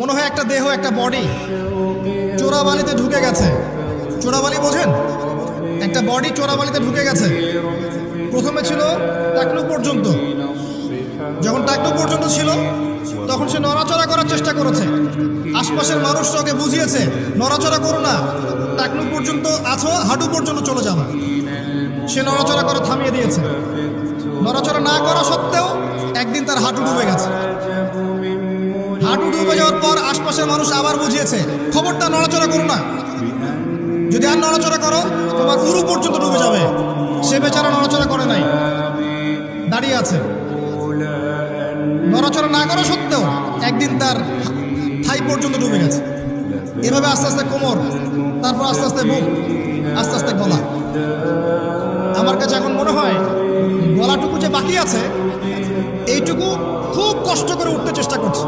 মনে হয় একটা দেহ, একটা বডি চোরাবালিতে ঢুকে গেছে। চোরাবালি বোঝেন? একটা বডি চোরাবালিতে ঢুকে গেছে। প্রথমে ছিল টাকলু পর্যন্ত। যখন টাকলু পর্যন্ত ছিল, তখন সে নড়াচড়া করার চেষ্টা করেছে। আশপাশের মানুষরা ওকে বুঝিয়েছে, নড়াচড়া করো না। টাকলু পর্যন্ত আছো, হাঁটু পর্যন্ত চলে যাবে। সে নড়াচড়া করা থামিয়ে দিয়েছে। নড়াচড়া না করা সত্ত্বেও একদিন তার হাঁটু ডুবে গেছে। হাঁটু পর আশপাশের মানুষ আবার বুঝিয়েছে, খবরটা নড়াচড়া করো না। যদি আর নড়াচড়া করো, তোমার উরু পর্যন্ত ডুবে যাবে। সে বেচারা নড়াচড়া করে নাই। দাঁড়িয়ে আছে। নড়াচড়া না করা সত্ত্বেও একদিন তার থাই পর্যন্ত ডুবে গেছে। এভাবে আস্তে আস্তে কোমর, তারপর আস্তে আস্তে বুক, আস্তে আস্তে গলা। আমার কাছে এখন মনে হয় গলাটুকু যে বাকি আছে, এইটুকু খুব কষ্ট করে উঠতে চেষ্টা করছে।